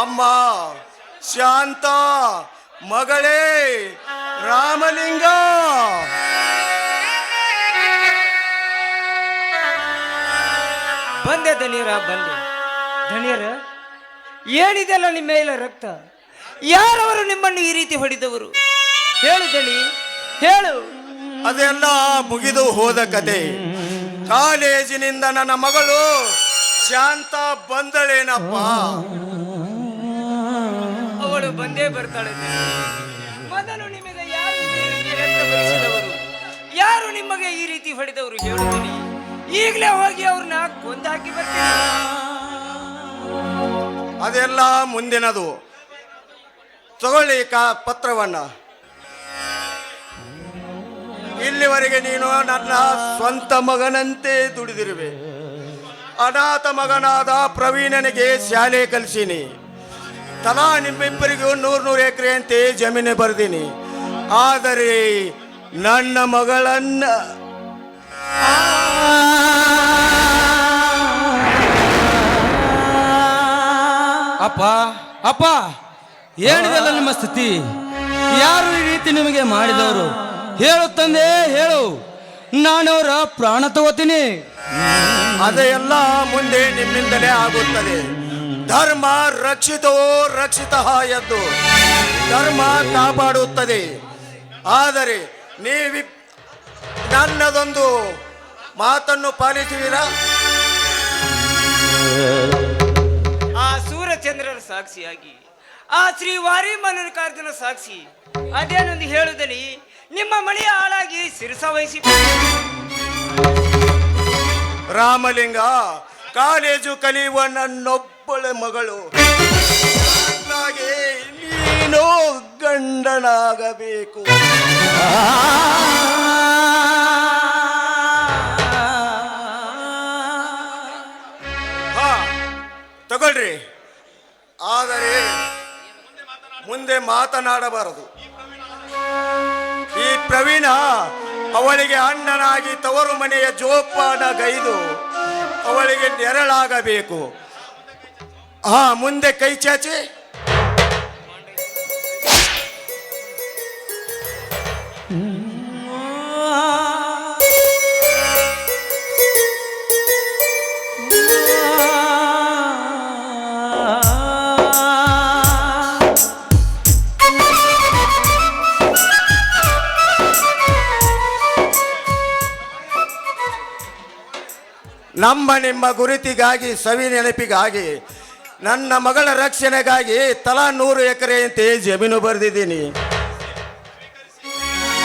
ಅಮ್ಮ ಶಾಂತ ಮಗಳೇ ರಾಮಲಿಂಗ. ಬಂದೆ ದನಿಯರ ಬಂದೆ. ಧನಿಯರ ಏನಿದೆಲ್ಲ ನಿಮ್ಮ ಮೇಲೆ ರಕ್ತ? ಯಾರವರು ನಿಮ್ಮನ್ನು ಈ ರೀತಿ ಹೊಡೆದವರು? ಹೇಳು ಧನಿ ಹೇಳು. ಅದೆಲ್ಲ ಮುಗಿದು ಹೋದ ಕತೆ. ಕಾಲೇಜಿನಿಂದ ನನ್ನ ಮಗಳು ಶಾಂತ ಬಂದಳೇನಪ್ಪ? ಬಂದೇ ಬರ್ತಾಳೆ ಮೊದಲು ನಿಮಗೆ ಯಾರು ಯಾರು ನಿಮಗೆ ಈ ರೀತಿ ಹೊಡೆದವರು ಹೇಳು ದನಿ ಈಗಲೇ ಹೋಗಿ ಅವ್ರನ್ನ ಕೊಂದಾಕಿ ಬರ್ತೀನಿ. ಅದೆಲ್ಲ ಮುಂದಿನದು. ತಗೊಳ್ಳಿ ಕಾ ಪತ್ರವನ್ನ. ಇಲ್ಲಿವರೆಗೆ ನೀನು ನನ್ನ ಸ್ವಂತ ಮಗನಂತೆ ದುಡಿದಿರುವೆ. ಅನಾಥ ಮಗನಾದ ಪ್ರವೀಣನಿಗೆ ಶಾಲೆ ಕಲಿಸೀನಿ. ತಲಾ ನಿಮ್ಮಿಬ್ಬರಿಗೂ ನೂರು ನೂರು ಎಕರೆ ಅಂತ ಜಮೀನು ಬರ್ದೀನಿ. ಆದರೆ ನನ್ನ ಮಗಳನ್ನ ಅಪ್ಪ ಅಪ್ಪ ಏನಿದೆಲ್ಲ ನಿಮ್ಮ ಸ್ಥಿತಿ? ಯಾರು ಈ ರೀತಿ ನಿಮಗೆ ಮಾಡಿದವರು? ಹೇಳು ತಂದೆ ಹೇಳು. ನಾನವರ ಪ್ರಾಣ ತಗೋತೀನಿ. ಅದೆಲ್ಲ ಮುಂದೆ ನಿಮ್ಮಿಂದಲೇ ಆಗುತ್ತದೆ. ಧರ್ಮ ರಕ್ಷಿತವೋ ರಕ್ಷಿತ ಎಂದು. ಧರ್ಮ ಕಾಪಾಡುತ್ತದೆ. ಆದರೆ ನೀವಿ ನನ್ನದೊಂದು ಮಾತನ್ನು ಪಾಲಿಸುವಿರಾ? ಆ ಸೂರ್ಯಚಂದ್ರನ ಸಾಕ್ಷಿಯಾಗಿ ಆ ಶ್ರೀ ವಾರಿ ಮಲ್ಲಿಕಾರ್ಜುನ ಸಾಕ್ಷಿ ಅದೇನೊಂದು ಹೇಳುದನಿ ನಿಮ್ಮ ಮಳೆಯ ಹಾಳಾಗಿ ಶಿರಸ ವಹಿಸಿ ರಾಮಲಿಂಗ ಕಾಲೇಜು ಕಲಿಯುವ ನನ್ನೊಬ್ಬಳ ಮಗಳು. ಹಾಗಾಗಿ ನೀನು ಗಂಡನಾಗಬೇಕು. ಹಾ, ತಗೊಳ್ರಿ. ಆದರೆ ಮುಂದೆ ಮಾತನಾಡಬಾರದು. ಈ ಪ್ರವೀಣ ಅವಳಿಗೆ ಅಣ್ಣನಾಗಿ ತವರು ಮನೆಯ ಜೋಪಾನ ಗೈದು ಅವಳಿಗೆ ನೆರಳಾಗಬೇಕು. ಹಾ ಮುಂದೆ ಕೈ ಚಾಚಿ. ನಮ್ಮ ನಿಮ್ಮ ಗುರುತಿಗಾಗಿ, ಸವಿ ನೆನಪಿಗಾಗಿ, ನನ್ನ ಮಗಳ ರಕ್ಷಣೆಗಾಗಿ ತಲಾ ನೂರು ಎಕರೆಯಂತೆ ಜಮೀನು ಬರೆದಿದ್ದೀನಿ.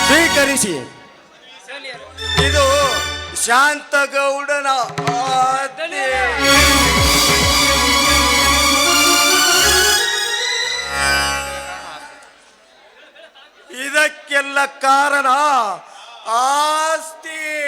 ಸ್ವೀಕರಿಸಿ. ಇದು ಶಾಂತಗೌಡನ. ಇದಕ್ಕೆಲ್ಲ ಕಾರಣ ಆಸ್ತಿ.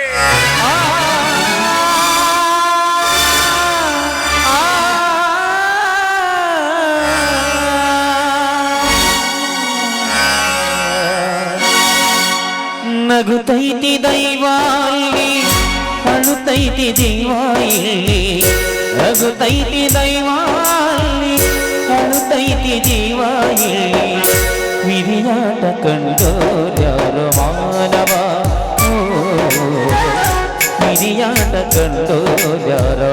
ನಗುತ್ತೈತಿ ದೈವ ಇಲ್ಲಿ ಅಳುತ್ತೈತಿ ಜೀವ ಇಲ್ಲಿ ನಗುತ್ತೈತಿ ದೈವ ಇಲ್ಲಿ ಅಳುತ್ತೈತಿ ಜೀವ ಇಲ್ಲಿ ವಿರಿಯಾಟ ಕಂಡೋರ್ಯಾರು ಮಾನವ ಓ, ವಿಧಿಯಾಟ ಕಂಡೋರ್ಯಾರು